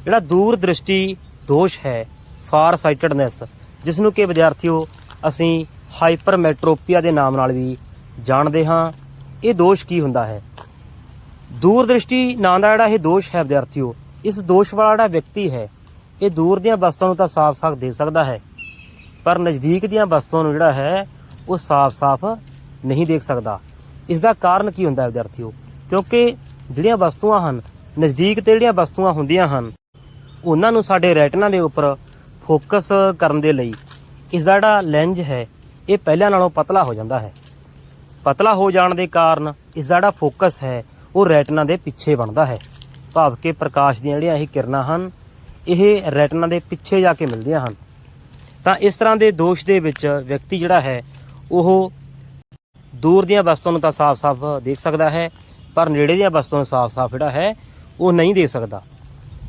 ਜਿਹੜਾ ਦੂਰ ਦ੍ਰਿਸ਼ਟੀ ਦੋਸ਼ ਹੈ ਫਾਰ ਸਾਈਟਡਨੈਸ ਜਿਸ ਨੂੰ ਕਿ ਵਿਦਿਆਰਥੀਓ, ਅਸੀਂ ਹਾਈਪਰਮੈਟ੍ਰੋਪੀਆ ਦੇ ਨਾਮ ਨਾਲ ਵੀ ਜਾਣਦੇ ਹਾਂ। ਇਹ ਦੋਸ਼ ਕੀ ਹੁੰਦਾ ਹੈ? ਦੂਰ ਦ੍ਰਿਸ਼ਟੀ ਨਾਂ ਦਾ ਜਿਹੜਾ ਇਹ ਦੋਸ਼ ਹੈ ਵਿਦਿਆਰਥੀਓ, ਇਸ ਦੋਸ਼ ਵਾਲਾ ਜਿਹੜਾ ਵਿਅਕਤੀ ਹੈ, ਇਹ ਦੂਰ ਦੀਆਂ ਵਸਤੂਆਂ ਨੂੰ ਤਾਂ ਸਾਫ਼-ਸਾਫ਼ ਦੇ ਸਕਦਾ ਹੈ, ਪਰ ਨਜ਼ਦੀਕ ਦੀਆਂ ਵਸਤੂਆਂ ਨੂੰ ਜਿਹੜਾ ਹੈ, ਉਹ ਸਾਫ਼-ਸਾਫ਼ ਨਹੀਂ ਦੇਖ ਸਕਦਾ। ਇਸ ਦਾ ਕਾਰਨ ਕੀ ਹੁੰਦਾ ਹੈ ਵਿਦਿਆਰਥੀਓ? ਕਿਉਂਕਿ ਜਿਹੜੀਆਂ ਵਸਤੂਆਂ ਹਨ, ਨਜ਼ਦੀਕ ਤੇ ਜਿਹੜੀਆਂ ਵਸਤੂਆਂ ਹੁੰਦੀਆਂ ਹਨ, ਉਹਨਾਂ ਨੂੰ ਸਾਡੇ ਰੈਟਨਾ ਦੇ ਉੱਪਰ ਫੋਕਸ ਕਰਨ ਦੇ ਲਈ ਇਸ ਦਾ ਜਿਹੜਾ ਲੈਂਜ ਹੈ, ਇਹ ਪਹਿਲਾਂ ਨਾਲੋਂ ਪਤਲਾ ਹੋ ਜਾਂਦਾ ਹੈ। ਪਤਲਾ ਹੋ ਜਾਣ ਦੇ ਕਾਰਨ ਇਸ ਦਾ ਜਿਹੜਾ ਫੋਕਸ ਹੈ, ਉਹ ਰੈਟਨਾ ਦੇ ਪਿੱਛੇ ਬਣਦਾ ਹੈ। ਭਾਵ ਕਿ ਪ੍ਰਕਾਸ਼ ਦੀਆਂ ਜਿਹੜੀਆਂ ਇਹ ਕਿਰਨਾਂ ਹਨ, ਇਹ ਰੈਟਨਾ ਦੇ ਪਿੱਛੇ ਜਾ ਕੇ ਮਿਲਦੀਆਂ ਹਨ। ਤਾਂ ਇਸ ਤਰ੍ਹਾਂ ਦੇ ਦੋਸ਼ ਦੇ ਵਿੱਚ ਵਿਅਕਤੀ ਜਿਹੜਾ ਹੈ, ਉਹ ਦੂਰ ਦੀਆਂ ਵਸਤੂਆਂ ਨੂੰ ਤਾਂ ਸਾਫ਼-ਸਾਫ਼ ਦੇਖ ਸਕਦਾ ਹੈ, ਪਰ ਨੇੜੇ ਦੀਆਂ ਵਸਤੂਆਂ ਨੂੰ ਸਾਫ਼-ਸਾਫ਼ ਜਿਹੜਾ ਹੈ, ਉਹ ਨਹੀਂ ਦੇਖ ਸਕਦਾ।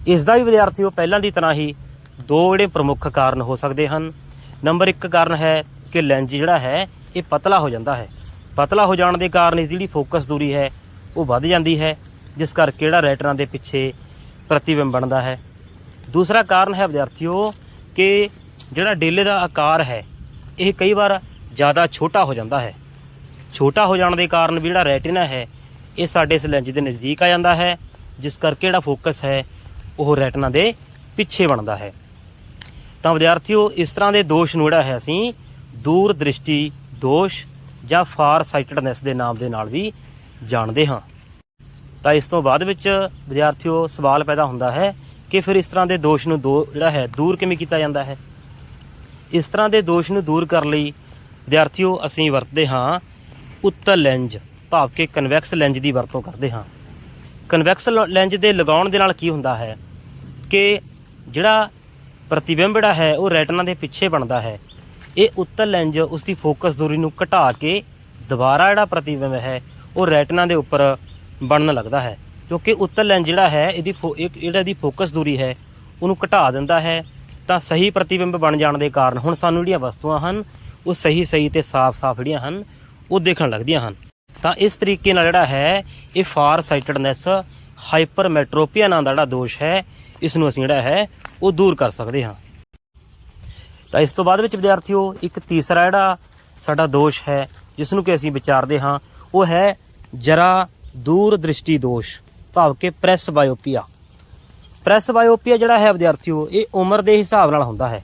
ਇਸ ਦਾ ਵੀ ਵਿਦਿਆਰਥੀ ਉਹ ਪਹਿਲਾਂ ਦੀ ਤਰ੍ਹਾਂ ਹੀ ਦੋ ਜਿਹੜੇ ਪ੍ਰਮੁੱਖ ਕਾਰਨ ਹੋ ਸਕਦੇ ਹਨ। ਨੰਬਰ 1 ਕਾਰਨ ਹੈ ਕਿ ਲੈਂਜ ਜਿਹੜਾ ਹੈ, ਇਹ ਪਤਲਾ ਹੋ ਜਾਂਦਾ ਹੈ। ਪਤਲਾ ਹੋ ਜਾਣ ਦੇ ਕਾਰਨ ਇਸ ਦੀ ਜਿਹੜੀ ਫੋਕਸ ਦੂਰੀ ਹੈ, ਉਹ ਵੱਧ ਜਾਂਦੀ ਹੈ, ਜਿਸ ਕਰਕੇ ਜਿਹੜਾ ਰੈਟਨਾ ਦੇ ਪਿੱਛੇ ਪ੍ਰਤੀਬਿੰਬ ਬਣਦਾ ਹੈ। ਦੂਸਰਾ ਕਾਰਨ ਹੈ ਵਿਦਿਆਰਥੀਓ ਕਿ ਜਿਹੜਾ ਡੇਲੇ ਦਾ ਆਕਾਰ ਹੈ, ਇਹ ਕਈ ਵਾਰ ਜ਼ਿਆਦਾ ਛੋਟਾ ਹੋ ਜਾਂਦਾ ਹੈ। ਛੋਟਾ ਹੋ ਜਾਣ ਦੇ ਕਾਰਨ ਵੀ ਜਿਹੜਾ ਰੈਟਿਨਾ ਹੈ, ਇਹ ਸਾਡੇ ਇਸ ਲੈਂਜ ਦੇ ਨਜ਼ਦੀਕ ਆ ਜਾਂਦਾ ਹੈ, ਜਿਸ ਕਰਕੇ ਜਿਹੜਾ ਫੋਕਸ ਹੈ, ਉਹ ਰੈਟਨਾ ਦੇ ਪਿੱਛੇ ਬਣਦਾ ਹੈ। ਤਾਂ ਵਿਦਿਆਰਥੀਓ, ਇਸ ਤਰ੍ਹਾਂ ਦੇ ਦੋਸ਼ ਨੂੰ ਜਿਹੜਾ ਹੈ ਅਸੀਂ। ਦੂਰ ਦ੍ਰਿਸ਼ਟੀ, ਦੋਸ਼ ਜਾਂ ਫਾਰ ਸਾਈਟਡਨੈਸ ਦੇ ਨਾਮ ਦੇ ਨਾਲ ਵੀ ਜਾਣਦੇ ਹਾਂ। ਤਾਂ ਇਸ ਤੋਂ ਬਾਅਦ ਵਿੱਚ ਵਿਦਿਆਰਥੀਓ, ਸਵਾਲ ਪੈਦਾ ਹੁੰਦਾ ਹੈ ਕਿ ਫਿਰ ਇਸ ਤਰ੍ਹਾਂ ਦੇ ਦੋਸ਼ ਨੂੰ ਦੋ, ਜਿਹੜਾ ਹੈ, ਦੂਰ ਕਿਵੇਂ ਕੀਤਾ ਜਾਂਦਾ ਹੈ? ਇਸ ਤਰ੍ਹਾਂ ਦੇ ਦੋਸ਼ ਨੂੰ ਦੂਰ ਕਰਨ ਲਈ ਵਿਦਿਆਰਥੀਓ, ਅਸੀਂ ਵਰਤਦੇ ਹਾਂ ਉੱਤਲ ਲੈਂਜ, ਭਾਵ ਕਿ ਕਨਵੈਕਸ ਲੈਂਜ ਦੀ ਵਰਤੋਂ ਕਰਦੇ ਹਾਂ। ਕਨਵੈਕਸ ਲ- ਲੈਂਜ ਦੇ ਲਗਾਉਣ ਦੇ ਨਾਲ ਕੀ ਹੁੰਦਾ ਹੈ? ਕਿ ਜਿਹੜਾ ਪ੍ਰਤੀਬਿੰਬ ਜਿਹੜਾ ਹੈ, ਉਹ ਰੈਟਨਾ ਦੇ ਪਿੱਛੇ ਬਣਦਾ ਹੈ। ਇਹ ਉੱਤਲ ਲੈਂਜ ਉਸ ਦੀ ਫੋਕਸ ਦੂਰੀ ਨੂੰ ਘਟਾ ਕੇ ਦੁਬਾਰਾ ਜਿਹੜਾ ਪ੍ਰਤੀਬਿੰਬ ਹੈ, ਉਹ ਰੈਟਨਾ ਦੇ ਉੱਪਰ ਬਣਨ ਲੱਗਦਾ ਹੈ। ਕਿਉਂਕਿ ਉੱਤਲ ਲੈਂਜ ਜਿਹੜਾ ਹੈ, ਇਹਦੀ ਫੋ- ਇੱਕ ਜਿਹੜਾ ਦੀ ਫੋਕਸ ਦੂਰੀ ਹੈ, ਉਹਨੂੰ ਘਟਾ ਦਿੰਦਾ ਹੈ, ਤਾਂ ਸਹੀ ਪ੍ਰਤੀਬਿੰਬ ਬਣ ਜਾਣ ਦੇ ਕਾਰਨ। ਹੁਣ ਸਾਨੂੰ ਜਿਹੜੀਆਂ ਵਸਤੂਆਂ ਹਨ, ਉਹ ਸਹੀ ਸਹੀ ਤੇ ਸਾਫ਼-ਸਾਫ਼ ਜਿਹੜੀਆਂ ਹਨ, ਉਹ ਦੇਖਣ ਲੱਗਦੀਆਂ ਹਨ। ਤਾਂ ਇਸ ਤਰੀਕੇ ਨਾਲ ਜਿਹੜਾ ਹੈ, ਇਹ ਫਾਰ ਸਾਈਟਡਨੈਸ ਹਾਈਪਰਮੈਟ੍ਰੋਪੀਆ ਨਾਂ ਦਾ ਜਿਹੜਾ ਦੋਸ਼ ਹੈ ਇਸ ਨੂੰ ਅਸੀਂ ਜਿਹੜਾ ਹੈ, ਉਹ ਦੂਰ ਕਰ ਸਕਦੇ ਹਾਂ। ਤਾਂ ਇਸ ਤੋਂ ਬਾਅਦ ਵਿੱਚ ਵਿਦਿਆਰਥੀਓ, ਇੱਕ ਤੀਸਰਾ ਜਿਹੜਾ ਸਾਡਾ ਦੋਸ਼ ਹੈ ਜਿਸ ਨੂੰ ਕਿ ਅਸੀਂ ਵਿਚਾਰਦੇ ਹਾਂ, ਉਹ ਹੈ ਜਰਾ ਦੂਰ ਦ੍ਰਿਸ਼ਟੀ ਦੋਸ਼, ਭਾਵ ਕਿ ਪ੍ਰੈਸ ਬਾਇਓਪੀਆ। ਪ੍ਰੈਸ ਬਾਇਓਪੀਆ ਜਿਹੜਾ ਹੈ ਵਿਦਿਆਰਥੀਓ, ਇਹ ਉਮਰ ਦੇ ਹਿਸਾਬ ਨਾਲ ਹੁੰਦਾ ਹੈ।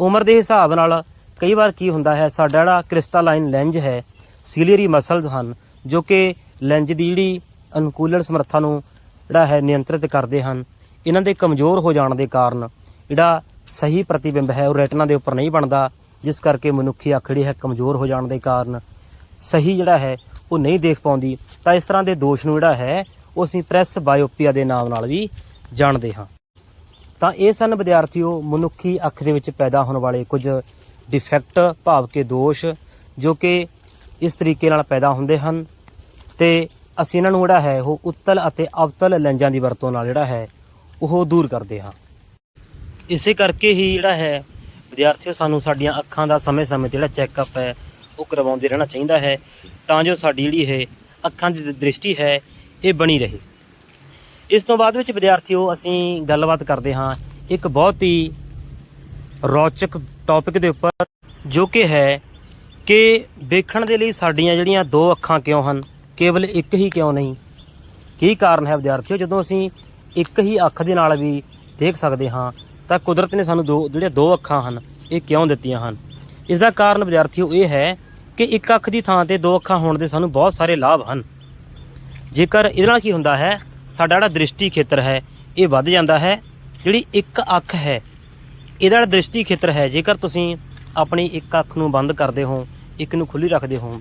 ਉਮਰ ਦੇ ਹਿਸਾਬ ਨਾਲ ਕਈ ਵਾਰ ਕੀ ਹੁੰਦਾ ਹੈ, ਸਾਡਾ ਜਿਹੜਾ ਕ੍ਰਿਸਟਾਲਾਈਨ ਲੈਂਜ ਹੈ, ਸੀਲੀਅਰੀ ਮਸਲਸ ਹਨ, ਜੋ ਕਿ ਲੈਂਜ ਦੀ ਜਿਹੜੀ ਅਨੁਕੂਲਨ ਸਮਰੱਥਾ ਨੂੰ ਜਿਹੜਾ ਹੈ ਨਿਯੰਤਰਿਤ ਕਰਦੇ ਹਨ। ਇਹਨਾਂ ਦੇ ਕਮਜ਼ੋਰ ਹੋ ਜਾਣ ਦੇ ਕਾਰਨ ਜਿਹੜਾ ਸਹੀ ਪ੍ਰਤੀਬਿੰਬ ਹੈ ਉਹ ਰੈਟਨਾ ਦੇ ਉੱਪਰ ਨਹੀਂ ਬਣਦਾ, ਜਿਸ ਕਰਕੇ ਮਨੁੱਖੀ ਅੱਖ ਜਿਹੜੀ ਹੈ ਕਮਜ਼ੋਰ ਹੋ ਜਾਣ ਦੇ ਕਾਰਨ ਸਹੀ ਜਿਹੜਾ ਹੈ ਉਹ ਨਹੀਂ ਦੇਖ ਪਾਉਂਦੀ। ਤਾਂ ਇਸ ਤਰ੍ਹਾਂ ਦੇ ਦੋਸ਼ ਨੂੰ ਜਿਹੜਾ ਹੈ ਉਹ ਅਸੀਂ ਪ੍ਰੈਸ ਬਾਇਓਪੀਆ ਦੇ ਨਾਮ ਨਾਲ ਵੀ ਜਾਣਦੇ ਹਾਂ। ਤਾਂ ਇਹ ਸਨ ਵਿਦਿਆਰਥੀਓ, ਮਨੁੱਖੀ ਅੱਖ ਦੇ ਵਿੱਚ ਪੈਦਾ ਹੋਣ ਵਾਲੇ ਕੁਝ ਡਿਫੈਕਟ ਭਾਵ ਕੇ ਦੋਸ਼, ਜੋ ਕਿ ਇਸ ਤਰੀਕੇ ਨਾਲ ਪੈਦਾ ਹੁੰਦੇ ਹਨ। ਤੇ ਅਸੀਂ ਇਹਨਾਂ ਨੂੰ ਜਿਹੜਾ ਹੈ ਉਹ ਉੱਤਲ ਅਤੇ ਅਵਤਲ ਲੈਂਜਾਂ ਦੀ ਵਰਤੋਂ ਨਾਲ ਜਿਹੜਾ ਹੈ ਉਹ ਦੂਰ ਕਰਦੇ ਹਾਂ। ਇਸੇ ਕਰਕੇ ਹੀ ਜਿਹੜਾ ਹੈ, ਵਿਦਿਆਰਥੀਓ, ਸਾਨੂੰ ਸਾਡੀਆਂ ਅੱਖਾਂ ਦਾ ਸਮੇਂ-ਸਮੇਂ ਤੇ ਜਿਹੜਾ ਚੈੱਕਅਪ ਹੈ, ਉਹ ਕਰਵਾਉਂਦੇ ਰਹਿਣਾ ਚਾਹੀਦਾ ਹੈ। ਤਾਂ ਜੋ ਸਾਡੀ ਜਿਹੜੀ ਹੈ ਅੱਖਾਂ ਦੀ ਦ੍ਰਿਸ਼ਟੀ ਹੈ, ਇਹ ਬਣੀ ਰਹੇ। ਇਸ ਤੋਂ ਬਾਅਦ ਵਿੱਚ ਵਿਦਿਆਰਥੀਓ, ਅਸੀਂ ਗੱਲਬਾਤ ਕਰਦੇ ਹਾਂ ਇੱਕ ਬਹੁਤ ਹੀ ਰੌਚਕ ਟੌਪਿਕ ਦੇ ਉੱਪਰ, ਜੋ ਕਿ ਹੈ ਕਿ ਵੇਖਣ ਦੇ ਲਈ ਸਾਡੀਆਂ ਜਿਹੜੀਆਂ ਦੋ ਅੱਖਾਂ ਕਿਉਂ ਹਨ, ਕੇਵਲ ਇੱਕ ਹੀ ਕਿਉਂ ਨਹੀਂ? ਕੀ ਕਾਰਨ ਹੈ ਵਿਦਿਆਰਥੀਓ, ਜਦੋਂ ਅਸੀਂ ਇੱਕ ਹੀ ਅੱਖ ਦੇ ਨਾਲ ਵੀ ਦੇਖ ਸਕਦੇ ਹਾਂ, ਤਾਂ ਕੁਦਰਤ ਨੇ ਸਾਨੂੰ ਦੋ, ਜਿਹੜੇ ਦੋ ਅੱਖਾਂ ਹਨ, ਇਹ ਕਿਉਂ ਦਿੱਤੀਆਂ ਹਨ? ਇਸ ਦਾ ਕਾਰਨ ਵਿਦਿਆਰਥੀਓ ਇਹ ਹੈ ਕਿ ਇੱਕ ਅੱਖ ਦੀ ਥਾਂ ਤੇ ਦੋ ਅੱਖਾਂ ਹੋਣ ਦੇ ਸਾਨੂੰ ਬਹੁਤ ਸਾਰੇ ਲਾਭ ਹਨ। ਜੇਕਰ ਇਹਦੇ ਨਾਲ ਕੀ ਹੁੰਦਾ ਹੈ, ਸਾਡਾ ਜਿਹੜਾ ਦ੍ਰਿਸ਼ਟੀ ਖੇਤਰ ਹੈ, ਇਹ ਵੱਧ ਜਾਂਦਾ ਹੈ। ਜਿਹੜੀ ਇੱਕ ਅੱਖ ਹੈ, ਇਹਦਾ ਜਿਹੜਾ ਦ੍ਰਿਸ਼ਟੀ ਖੇਤਰ ਹੈ, ਜੇਕਰ ਤੁਸੀਂ ਆਪਣੀ ਇੱਕ ਅੱਖ ਨੂੰ ਬੰਦ ਕਰਦੇ ਹੋ, ਇੱਕ ਨੂੰ ਖੁੱਲੀ ਰੱਖਦੇ ਹੋ,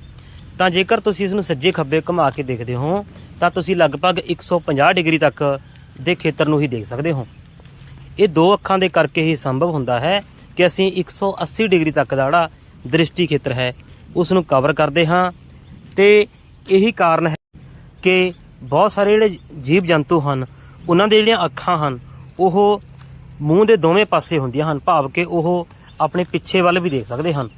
ਤਾਂ ਜੇਕਰ ਤੁਸੀਂ ਇਸ ਨੂੰ ਸੱਜੇ ਖੱਬੇ ਘੁਮਾ ਕੇ ਦੇਖਦੇ ਹੋ, ਤਾਂ ਤੁਸੀਂ ਲਗਭਗ 150 ਡਿਗਰੀ ਤੱਕ ਦੇ ਖੇਤਰ ਨੂੰ ਹੀ ਦੇਖ ਸਕਦੇ ਹੋ। ਇਹ ਦੋ ਅੱਖਾਂ ਦੇ ਕਰਕੇ ਹੀ ਸੰਭਵ ਹੁੰਦਾ ਹੈ ਕਿ ਅਸੀਂ 180 ਡਿਗਰੀ ਤੱਕ ਦਾ ਜਿਹੜਾ ਦ੍ਰਿਸ਼ਟੀ ਖੇਤਰ ਹੈ, ਉਸ ਨੂੰ ਕਵਰ ਕਰਦੇ ਹਾਂ। ਤੇ ਇਹੀ ਕਾਰਨ ਹੈ ਕਿ ਬਹੁਤ ਸਾਰੇ ਜਿਹੜੇ ਜੀਵ ਜੰਤੂ ਹਨ, ਉਹਨਾਂ ਦੇ ਜਿਹੜੀਆਂ ਅੱਖਾਂ ਹਨ, ਉਹ ਮੂੰਹ ਦੇ ਦੋਵੇਂ ਪਾਸੇ ਹੁੰਦੀਆਂ ਹਨ, ਭਾਵ ਕਿ ਉਹ ਆਪਣੇ ਪਿੱਛੇ ਵੱਲ ਵੀ ਦੇਖ ਸਕਦੇ ਹਨ।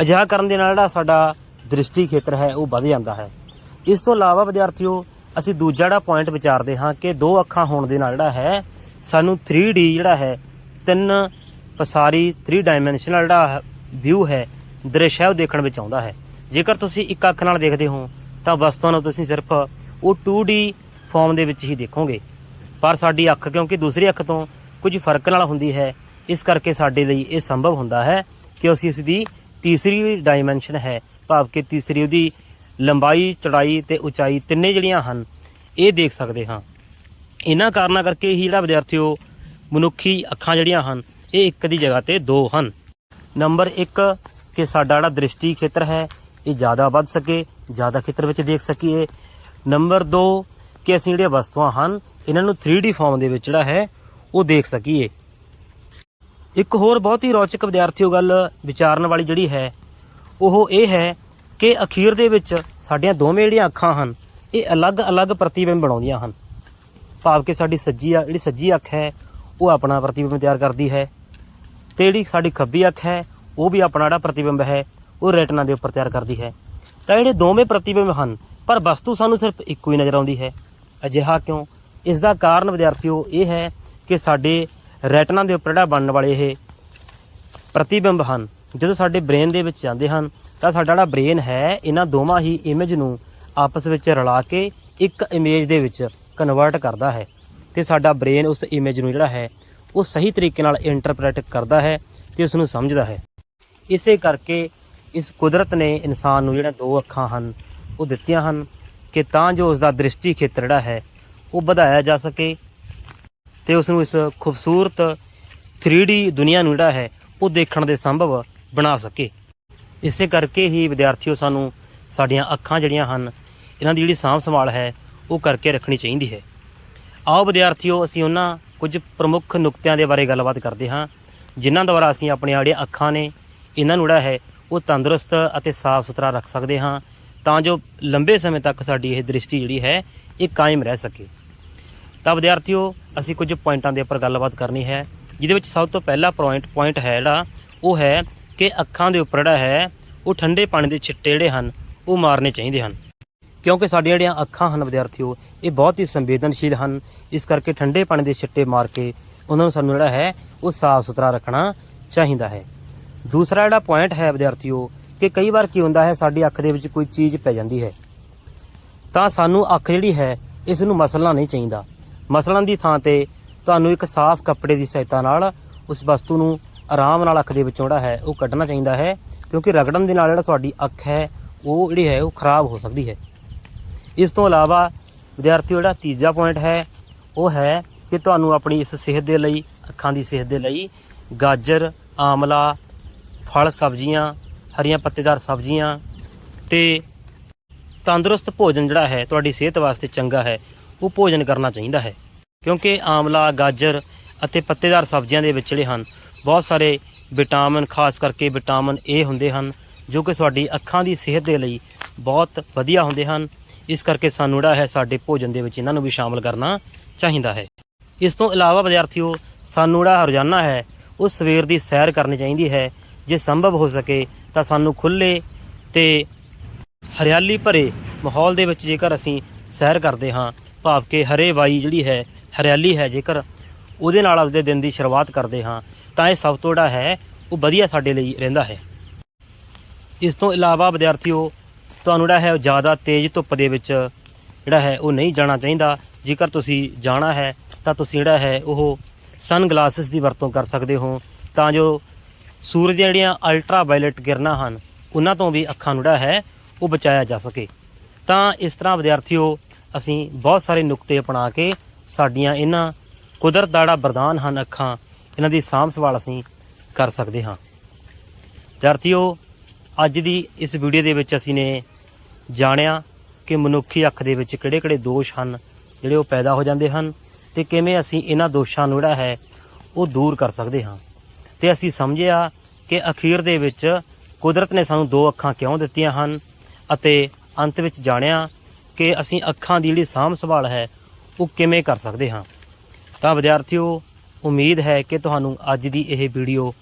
ਅਜਿਹਾ ਕਰਨ ਦੇ ਨਾਲ ਜਿਹੜਾ ਸਾਡਾ ਦ੍ਰਿਸ਼ਟੀ ਖੇਤਰ ਹੈ, ਉਹ ਵੱਧ ਜਾਂਦਾ ਹੈ। ਇਸ ਤੋਂ ਇਲਾਵਾ ਵਿਦਿਆਰਥੀਓ ਅਸੀਂ ਦੂਜਾ ਜਿਹੜਾ ਪੁਆਇੰਟ ਵਿਚਾਰਦੇ ਹਾਂ ਕਿ ਦੋ ਅੱਖਾਂ ਹੋਣ ਦੇ ਨਾਲ ਜਿਹੜਾ ਹੈ, ਸਾਨੂੰ 3D ਜਿਹੜਾ ਹੈ, ਤਿੰਨ ਪਸਾਰੀ 3 ਡਾਈਮੈਂਸ਼ਨਲ ਜਿਹੜਾ ਵਿਊ ਹੈ, ਦ੍ਰਿਸ਼ ਹੈ ਉਹ ਦੇਖਣ ਵਿੱਚ ਆਉਂਦਾ ਹੈ। ਜੇਕਰ ਤੁਸੀਂ ਇੱਕ ਅੱਖ ਨਾਲ ਦੇਖਦੇ ਹੋ, ਤਾਂ ਵਸਤੂਆਂ ਨੂੰ ਤੁਸੀਂ ਸਿਰਫ ਉਹ 2D ਫਾਰਮ ਦੇ ਵਿੱਚ ਹੀ ਦੇਖੋਗੇ। ਪਰ ਸਾਡੀ ਅੱਖ, ਕਿਉਂਕਿ ਦੂਸਰੀ ਅੱਖ ਤੋਂ ਕੁਝ ਫ਼ਰਕ ਨਾਲ ਹੁੰਦੀ ਹੈ, ਇਸ ਕਰਕੇ ਸਾਡੇ ਲਈ ਇਹ ਸੰਭਵ ਹੁੰਦਾ ਹੈ ਕਿ ਅਸੀਂ ਉਸ ਦੀ ਤੀਸਰੀ ਡਾਈਮੈਂਸ਼ਨ ਹੈ, ਭਾਵ ਕਿ ਤੀਸਰੀ ਉਹਦੀ ਲੰਬਾਈ, ਚੌੜਾਈ ਤੇ ਉਚਾਈ ਤਿੰਨੇ ਜਿਹੜੀਆਂ ਹਨ, ਇਹ ਦੇਖ ਸਕਦੇ ਹਾਂ। ਇਹਨਾਂ ਕਾਰਨਾਂ ਕਰਕੇ ਹੀ ਜਿਹੜਾ ਵਿਦਿਆਰਥੀਓ, ਮਨੁੱਖੀ ਅੱਖਾਂ ਜਿਹੜੀਆਂ ਹਨ, ਇਹ ਇੱਕ ਦੀ ਜਗ੍ਹਾ ਤੇ ਦੋ ਹਨ। ਨੰਬਰ 1 ਕਿ ਸਾਡਾ ਜਿਹੜਾ ਦ੍ਰਿਸ਼ਟੀ ਖੇਤਰ ਹੈ, ਇਹ ਜ਼ਿਆਦਾ ਵੱਧ ਸਕੇ, ਜ਼ਿਆਦਾ ਖੇਤਰ ਵਿੱਚ ਦੇਖ ਸਕੀਏ। ਨੰਬਰ 2 ਕਿ ਅਸੀਂ ਜਿਹੜੀਆਂ ਵਸਤੂਆਂ ਹਨ, ਇਹਨਾਂ ਨੂੰ 3D ਫਾਰਮ ਦੇ ਵਿੱਚ ਜਿਹੜਾ ਹੈ, ਉਹ ਦੇਖ ਸਕੀਏ। ਇੱਕ ਹੋਰ ਬਹੁਤ ਹੀ ਰੌਚਕ ਵਿਦਿਆਰਥੀਓ ਗੱਲ ਵਿਚਾਰਨ ਵਾਲੀ ਜਿਹੜੀ ਹੈ, ਉਹ ਇਹ ਹੈ ਕਿ ਅਖੀਰ ਦੇ ਵਿੱਚ ਸਾਡੀਆਂ ਦੋਵੇਂ ਜਿਹੜੀਆਂ ਅੱਖਾਂ ਹਨ, ਇਹ ਅਲੱਗ-ਅਲੱਗ ਪ੍ਰਤੀਬਿੰਬ ਬਣਾਉਂਦੀਆਂ ਹਨ। ਭਾਵ ਕਿ ਸਾਡੀ ਸੱਜੀ ਆ, ਜਿਹੜੀ ਸੱਜੀ ਅੱਖ ਹੈ, ਉਹ ਆਪਣਾ ਪ੍ਰਤੀਬਿੰਬ ਤਿਆਰ ਕਰਦੀ ਹੈ ਤੇ ਜਿਹੜੀ ਸਾਡੀ ਖੱਬੀ ਅੱਖ ਹੈ, ਉਹ ਵੀ ਆਪਣਾ ਜਿਹੜਾ ਪ੍ਰਤੀਬਿੰਬ ਹੈ, ਉਹ ਰੈਟਨਾ ਦੇ ਉੱਪਰ ਤਿਆਰ ਕਰਦੀ ਹੈ। ਤਾਂ ਜਿਹੜੇ ਦੋਵੇਂ ਪ੍ਰਤੀਬਿੰਬ ਹਨ, ਪਰ ਵਸਤੂ ਸਾਨੂੰ ਸਿਰਫ ਇੱਕੋ ਹੀ ਨਜ਼ਰ ਆਉਂਦੀ ਹੈ। ਅਜਿਹਾ ਕਿਉਂ? ਇਸ ਦਾ ਕਾਰਨ ਵਿਦਿਆਰਥੀਓ ਇਹ ਹੈ ਕਿ ਸਾਡੇ ਰੈਟਨਾ ਦੇ ਉੱਪਰ ਜਿਹੜਾ ਬਣਨ ਵਾਲੇ ਇਹ ਪ੍ਰਤੀਬਿੰਬ ਹਨ, ਜਦੋਂ ਸਾਡੇ ਬ੍ਰੇਨ ਦੇ ਵਿੱਚ ਜਾਂਦੇ ਹਨ ਤਾਂ ਸਾਡਾ ਜਿਹੜਾ ਬ੍ਰੇਨ ਹੈ, ਇਹਨਾਂ ਦੋਵਾਂ ਹੀ ਇਮੇਜ ਨੂੰ ਆਪਸ ਵਿੱਚ ਰਲਾ ਕੇ ਇੱਕ ਇਮੇਜ ਦੇ ਵਿੱਚ ਕਨਵਰਟ ਕਰਦਾ ਹੈ। ਤੇ ਸਾਡਾ ਬ੍ਰੇਨ ਉਸ ਇਮੇਜ ਨੂੰ ਜਿਹੜਾ ਹੈ, ਉਹ ਸਹੀ ਤਰੀਕੇ ਨਾਲ ਇੰਟਰਪ੍ਰੇਟ ਕਰਦਾ ਹੈ ਤੇ ਉਸ ਨੂੰ ਸਮਝਦਾ ਹੈ। ਇਸੇ ਕਰਕੇ ਇਸ ਕੁਦਰਤ ਨੇ ਇਨਸਾਨ ਨੂੰ ਜਿਹੜਾ ਦੋ ਅੱਖਾਂ ਹਨ, ਉਹ ਦਿੱਤੀਆਂ ਹਨ ਕਿ ਤਾਂ ਜੋ ਉਸ ਦਾ ਦ੍ਰਿਸ਼ਟੀ ਖੇਤਰ ਜਿਹੜਾ ਹੈ, ਉਹ ਵਧਾਇਆ ਜਾ ਸਕੇ ਤੇ ਉਸ ਨੂੰ ਇਸ ਖੂਬਸੂਰਤ 3D ਦੁਨੀਆ ਨੂੰ ਜਿਹੜਾ ਹੈ, ਉਹ ਦੇਖਣ ਦੇ ਸੰਭਵ ਬਣਾ ਸਕੇ। ਇਸੇ ਕਰਕੇ ਹੀ ਵਿਦਿਆਰਥੀਓ ਸਾਨੂੰ ਸਾਡੀਆਂ ਅੱਖਾਂ ਜਿਹੜੀਆਂ ਹਨ, ਇਹਨਾਂ ਦੀ ਜਿਹੜੀ ਸਾਂਭ ਸੰਭਾਲ ਹੈ, ਉਹ ਕਰਕੇ ਰੱਖਣੀ ਚਾਹੀਦੀ ਹੈ। ਆਓ ਵਿਦਿਆਰਥੀਓ, ਅਸੀਂ ਉਹਨਾਂ ਕੁਝ ਪ੍ਰਮੁੱਖ ਨੁਕਤਿਆਂ ਦੇ ਬਾਰੇ ਗੱਲਬਾਤ ਕਰਦੇ ਹਾਂ, ਜਿਨ੍ਹਾਂ ਦੁਆਰਾ ਅਸੀਂ ਆਪਣੀਆਂ ਜਿਹੜੀਆਂ ਅੱਖਾਂ ਨੇ, ਇਹਨਾਂ ਨੂੰ ਜਿਹੜਾ ਹੈ, ਉਹ ਤੰਦਰੁਸਤ ਅਤੇ ਸਾਫ਼ ਸੁਥਰਾ ਰੱਖ ਸਕਦੇ ਹਾਂ, ਤਾਂ ਜੋ ਲੰਬੇ ਸਮੇਂ ਤੱਕ ਸਾਡੀ ਇਹ ਦ੍ਰਿਸ਼ਟੀ ਜਿਹੜੀ ਹੈ, ਇਹ ਕਾਇਮ ਰਹਿ ਸਕੇ। ਤਾਂ ਵਿਦਿਆਰਥੀਓ, ਅਸੀਂ ਕੁਝ ਪੁਆਇੰਟਾਂ ਦੇ ਉੱਪਰ ਗੱਲਬਾਤ ਕਰਨੀ ਹੈ, ਜਿਹਦੇ ਵਿੱਚ ਸਭ ਤੋਂ ਪਹਿਲਾ ਪੁਆਇੰਟ ਪੁਆਇੰਟ ਹੈ ਜਿਹੜਾ, ਉਹ ਹੈ ਕਿ ਅੱਖਾਂ ਦੇ ਉੱਪਰ ਜਿਹੜਾ ਹੈ, ਉਹ ਠੰਡੇ ਪਾਣੀ ਦੇ ਛਿੱਟੇ ਜਿਹੜੇ ਹਨ, ਉਹ ਮਾਰਨੇ ਚਾਹੀਦੇ ਹਨ। ਕਿਉਂਕਿ ਸਾਡੀਆਂ ਜਿਹੜੀਆਂ ਅੱਖਾਂ ਹਨ ਵਿਦਿਆਰਥੀਓ, ਇਹ ਬਹੁਤ ਹੀ ਸੰਵੇਦਨਸ਼ੀਲ ਹਨ। ਇਸ ਕਰਕੇ ਠੰਡੇ ਪਾਣੀ ਦੇ ਛਿੱਟੇ ਮਾਰ ਕੇ ਉਹਨਾਂ ਨੂੰ ਸਾਨੂੰ ਜਿਹੜਾ ਹੈ, ਉਹ ਸਾਫ਼ ਸੁਥਰਾ ਰੱਖਣਾ ਚਾਹੀਦਾ ਹੈ। ਦੂਸਰਾ ਜਿਹੜਾ ਪੁਆਇੰਟ ਹੈ ਵਿਦਿਆਰਥੀਓ, ਕਿ ਕਈ ਵਾਰ ਕੀ ਹੁੰਦਾ ਹੈ, ਸਾਡੀ ਅੱਖ ਦੇ ਵਿੱਚ ਕੋਈ ਚੀਜ਼ ਪੈ ਜਾਂਦੀ ਹੈ। ਤਾਂ ਸਾਨੂੰ ਅੱਖ ਜਿਹੜੀ ਹੈ, ਇਸ ਨੂੰ ਮਸਲਣਾ ਨਹੀਂ ਚਾਹੀਦਾ। ਮਸਲਣ ਦੀ ਥਾਂ ਤੇ ਤੁਹਾਨੂੰ ਇੱਕ ਸਾਫ਼ ਕੱਪੜੇ ਦੀ ਸਹਾਇਤਾ ਨਾਲ ਉਸ ਵਸਤੂ ਨੂੰ ਆਰਾਮ ਨਾਲ ਅੱਖ ਦੇ ਵਿੱਚੋਂ ਜਿਹੜਾ ਹੈ ਉਹ ਕੱਢਣਾ ਚਾਹੀਦਾ ਹੈ, ਕਿਉਂਕਿ ਰਗੜਨ ਦੇ ਨਾਲ ਜਿਹੜਾ ਤੁਹਾਡੀ ਅੱਖ ਹੈ, ਉਹ ਜਿਹੜੀ ਹੈ, ਉਹ ਖਰਾਬ ਹੋ ਸਕਦੀ ਹੈ। ਇਸ ਤੋਂ ਇਲਾਵਾ ਵਿਦਿਆਰਥੀਓ, ਜਿਹੜਾ ਤੀਜਾ ਪੁਆਇੰਟ ਹੈ, ਉਹ ਹੈ ਕਿ ਤੁਹਾਨੂੰ ਆਪਣੀ ਇਸ ਸਿਹਤ ਦੇ ਲਈ, ਅੱਖਾਂ ਦੀ ਸਿਹਤ ਦੇ ਲਈ ਗਾਜਰ, ਆਮਲਾ, ਫਲ ਸਬਜ਼ੀਆਂ, ਹਰੀਆਂ ਪੱਤੇਦਾਰ ਸਬਜ਼ੀਆਂ ਤੇ ਤੰਦਰੁਸਤ ਭੋਜਨ ਜਿਹੜਾ ਹੈ, ਤੁਹਾਡੀ ਸਿਹਤ ਵਾਸਤੇ ਚੰਗਾ ਹੈ, ਉਹ ਭੋਜਨ ਕਰਨਾ ਚਾਹੀਦਾ ਹੈ। ਕਿਉਂਕਿ ਆਮਲਾ, ਗਾਜਰ ਅਤੇ ਪੱਤੇਦਾਰ ਸਬਜ਼ੀਆਂ ਦੇ ਵਿੱਚ ਜਿਹੜੇ ਹਨ ਬਹੁਤ ਸਾਰੇ ਵਿਟਾਮਿਨ, ਖਾਸ ਕਰਕੇ ਵਿਟਾਮਿਨ ਏ ਹੁੰਦੇ ਹਨ, ਜੋ ਕਿ ਤੁਹਾਡੀ ਅੱਖਾਂ ਦੀ ਸਿਹਤ ਦੇ ਲਈ ਬਹੁਤ ਵਧੀਆ ਹੁੰਦੇ ਹਨ। ਇਸ ਕਰਕੇ ਸਾਨੂੰ ਜਿਹੜਾ ਹੈ ਸਾਡੇ ਭੋਜਨ ਦੇ ਵਿੱਚ ਇਹਨਾਂ ਨੂੰ ਵੀ ਸ਼ਾਮਲ ਕਰਨਾ ਚਾਹੀਦਾ ਹੈ। ਇਸ ਤੋਂ ਇਲਾਵਾ ਵਿਦਿਆਰਥੀਓ, ਸਾਨੂੰ ਜਿਹੜਾ ਰੋਜ਼ਾਨਾ ਹੈ, ਉਹ ਸਵੇਰ ਦੀ ਸੈਰ ਕਰਨੀ ਚਾਹੀਦੀ ਹੈ। ਜੇ ਸੰਭਵ ਹੋ ਸਕੇ ਤਾਂ ਸਾਨੂੰ ਖੁੱਲੇ ਤੇ ਹਰਿਆਲੀ ਭਰੇ ਮਾਹੌਲ ਦੇ ਵਿੱਚ ਜੇਕਰ ਅਸੀਂ ਸੈਰ ਕਰਦੇ ਹਾਂ, ਭਾਵ ਕਿ ਹਰੇ ਵਾਈ ਜਿਹੜੀ ਹੈ, ਹਰਿਆਲੀ ਹੈ ਜੇਕਰ ਉਹਦੇ ਨਾਲ ਆਪਦੇ ਦਿਨ ਦੀ ਸ਼ੁਰੂਆਤ ਕਰਦੇ ਹਾਂ ਤਾਂ ਇਹ ਸਭ ਤੋਂ ਜਿਹੜਾ ਹੈ, ਉਹ ਵਧੀਆ ਸਾਡੇ ਲਈ ਰਹਿੰਦਾ ਹੈ। ਇਸ ਤੋਂ ਇਲਾਵਾ ਵਿਦਿਆਰਥੀਓ, ਤੁਹਾਨੂੰ ਜਿਹੜਾ ਹੈ, ਉਹ ਜ਼ਿਆਦਾ ਤੇਜ਼ ਧੁੱਪ ਦੇ ਵਿੱਚ ਜਿਹੜਾ ਹੈ, ਉਹ ਨਹੀਂ ਜਾਣਾ ਚਾਹੀਦਾ। ਜੇਕਰ ਤੁਸੀਂ ਜਾਣਾ ਹੈ, ਤਾਂ ਤੁਸੀਂ ਜਿਹੜਾ ਹੈ, ਉਹ ਸਨ ਗਲਾਸਿਸ ਦੀ ਵਰਤੋਂ ਕਰ ਸਕਦੇ ਹੋ। ਤਾਂ ਜੋ ਸੂਰਜ ਦੀਆਂ ਜਿਹੜੀਆਂ ਅਲਟਰਾ ਵਾਇਲਟ ਕਿਰਨਾਂ ਹਨ, ਉਹਨਾਂ ਤੋਂ ਵੀ ਅੱਖਾਂ ਨੂੰ ਜਿਹੜਾ ਹੈ, ਉਹ ਬਚਾਇਆ ਜਾ ਸਕੇ। ਤਾਂ ਇਸ ਤਰ੍ਹਾਂ ਵਿਦਿਆਰਥੀਓ, ਅਸੀਂ ਬਹੁਤ ਸਾਰੇ ਨੁਕਤੇ ਅਪਣਾ ਕੇ ਸਾਡੀਆਂ ਇਹਨਾਂ ਕੁਦਰਤ ਦਾ ਜਿਹੜਾ ਵਰਦਾਨ ਹਨ ਅੱਖਾਂ ਇਹਨਾਂ ਦੀ ਸਾਂਭ ਸੰਭਾਲ ਅਸੀਂ ਕਰ ਸਕਦੇ ਹਾਂ। ਵਿਦਿਆਰਥੀਓ, ਅੱਜ ਦੀ ਇਸ ਵੀਡੀਓ ਦੇ ਵਿੱਚ ਅਸੀਂ ਨੇ ਜਾਣਿਆ ਕਿ ਮਨੁੱਖੀ ਅੱਖ ਦੇ ਵਿੱਚ ਕਿਹੜੇ-ਕਿਹੜੇ ਦੋਸ਼ ਹਨ, ਜਿਹੜੇ ਉਹ ਪੈਦਾ ਹੋ ਜਾਂਦੇ ਹਨ ਤੇ ਕਿਵੇਂ ਅਸੀਂ ਇਹਨਾਂ ਦੋਸ਼ਾਂ ਨੂੰ ਜਿਹੜਾ ਹੈ ਉਹ ਦੂਰ ਕਰ ਸਕਦੇ ਹਾਂ। ਤੇ ਅਸੀਂ ਸਮਝਿਆ ਕਿ ਅਖੀਰ ਦੇ ਵਿੱਚ ਕੁਦਰਤ ਨੇ ਸਾਨੂੰ ਦੋ ਅੱਖਾਂ ਕਿਉਂ ਦਿੱਤੀਆਂ ਹਨ ਅਤੇ ਅੰਤ ਵਿੱਚ ਜਾਣਿਆ ਕਿ ਅਸੀਂ ਅੱਖਾਂ ਦੀ ਜਿਹੜੀ ਸਾਂਭ ਸੰਭਾਲ ਹੈ, ਉਹ ਕਿਵੇਂ ਕਰ ਸਕਦੇ ਹਾਂ। ਤਾਂ ਵਿਦਿਆਰਥੀਓ ਉਮੀਦ ਹੈ ਕਿ ਤੁਹਾਨੂੰ ਅੱਜ ਦੀ ਇਹ ਵੀਡੀਓ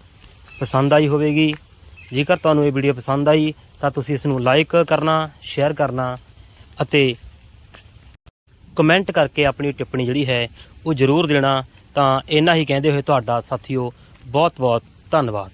ਪਸੰਦ ਆਈ ਹੋਵੇਗੀ। ਜੇਕਰ ਤੁਹਾਨੂੰ ਇਹ ਵੀਡੀਓ ਪਸੰਦ ਆਈ, ਤਾਂ ਤੁਸੀਂ ਇਸ ਨੂੰ ਲਾਈਕ ਕਰਨਾ ਸ਼ੇਅਰ ਕਰਨਾ ਅਤੇ ਕਮੈਂਟ ਕਰਕੇ ਆਪਣੀ ਟਿੱਪਣੀ ਜਿਹੜੀ ਹੈ, ਉਹ ਜ਼ਰੂਰ ਦੇਣਾ। ਤਾਂ ਇੰਨਾ ਹੀ ਕਹਿੰਦੇ ਹੋਏ ਤੁਹਾਡਾ ਸਾਥੀਓ ਬਹੁਤ ਬਹੁਤ ਧੰਨਵਾਦ।